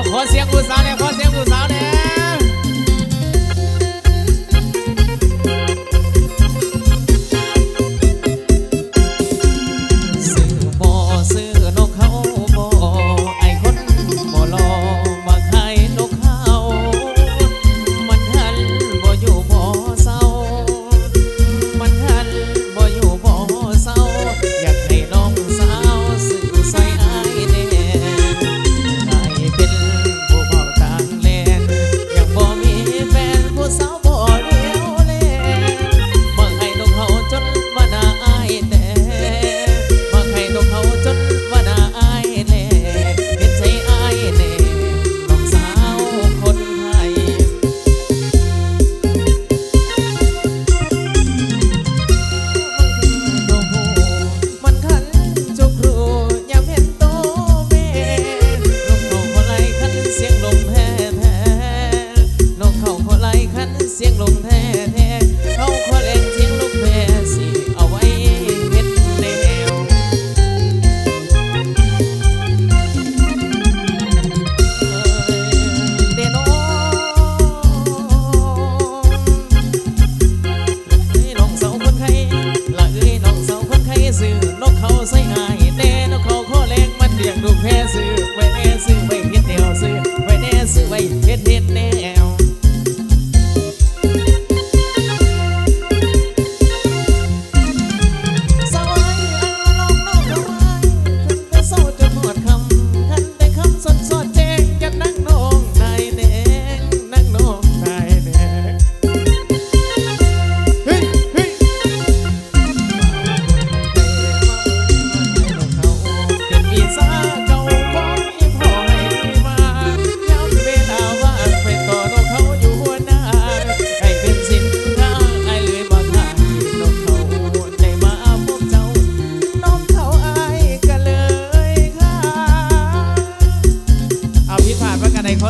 เอาขอเสียงผู้ส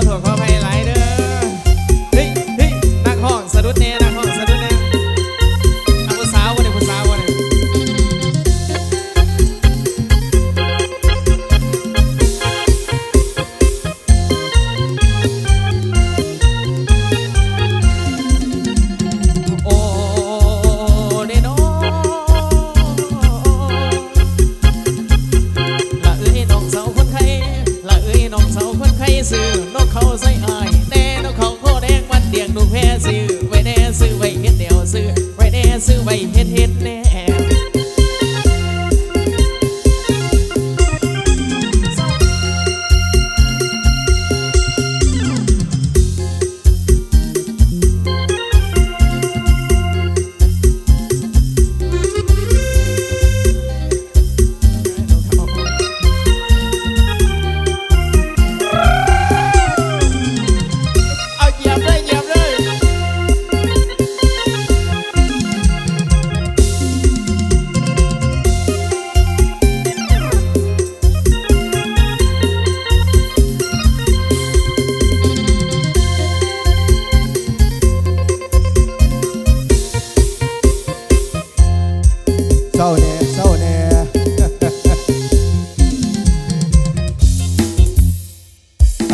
อโทษขออภัยหลายเด้อเฮ้ยเฮ้ยนักห้องสะดุดแน่นักห้องสะดุดแน่เอาผู้สาววันนี้ผู้สาววันนี้โอ้เดโนละเอ้ยน้องสาวคนไทยละเอ้ยน้องสาว ซื้อนกเขาใส่อายแน่นกเขาโคแดงวันเดียงดูแพ้ซื้อไว้แน่ซื้อไว้เฮ็ดเดียวซื้อไว้แน่ซื้อไว้เฮ็ด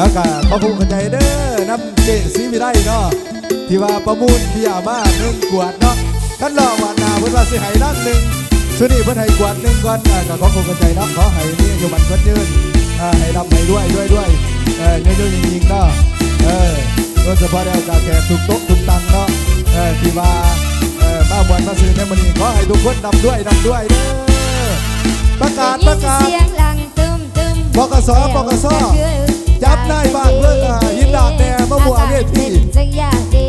อากาศขอภูมิใจเด้อน้ำเจสีไม่ได้เนาะที่ว่าประมูลที่ยามาหนึ่งกวดเนาะท่านรอวันหนาเพิ่นว่าสิให้นั่งหนึ่งสุนี่เพิ่นให้กวดหนึ่งก่อนอ่าก็ขอภูมิใจเนาะขอให้มีอายุมันคนยืนอ่าให้รับให้ด้วยด้วยด้วยเออเยอะๆจริงๆเนาะเออโดยเฉพาะแล้วกาแขกถูกโต๊ะถูกตังเนาะเออที่ว่าเออมาบวนมาซื้อในมื้อนี้ขอให้ทุกคนนำด้วยนำด้วยเด้อประกาศประกาศได้ยินเสียงหลังตึมตึมบกสบกสแต่เชื่อ จับนายบาดเพื่อนหินดาดแดงมะม่วงเวทีจังยาดี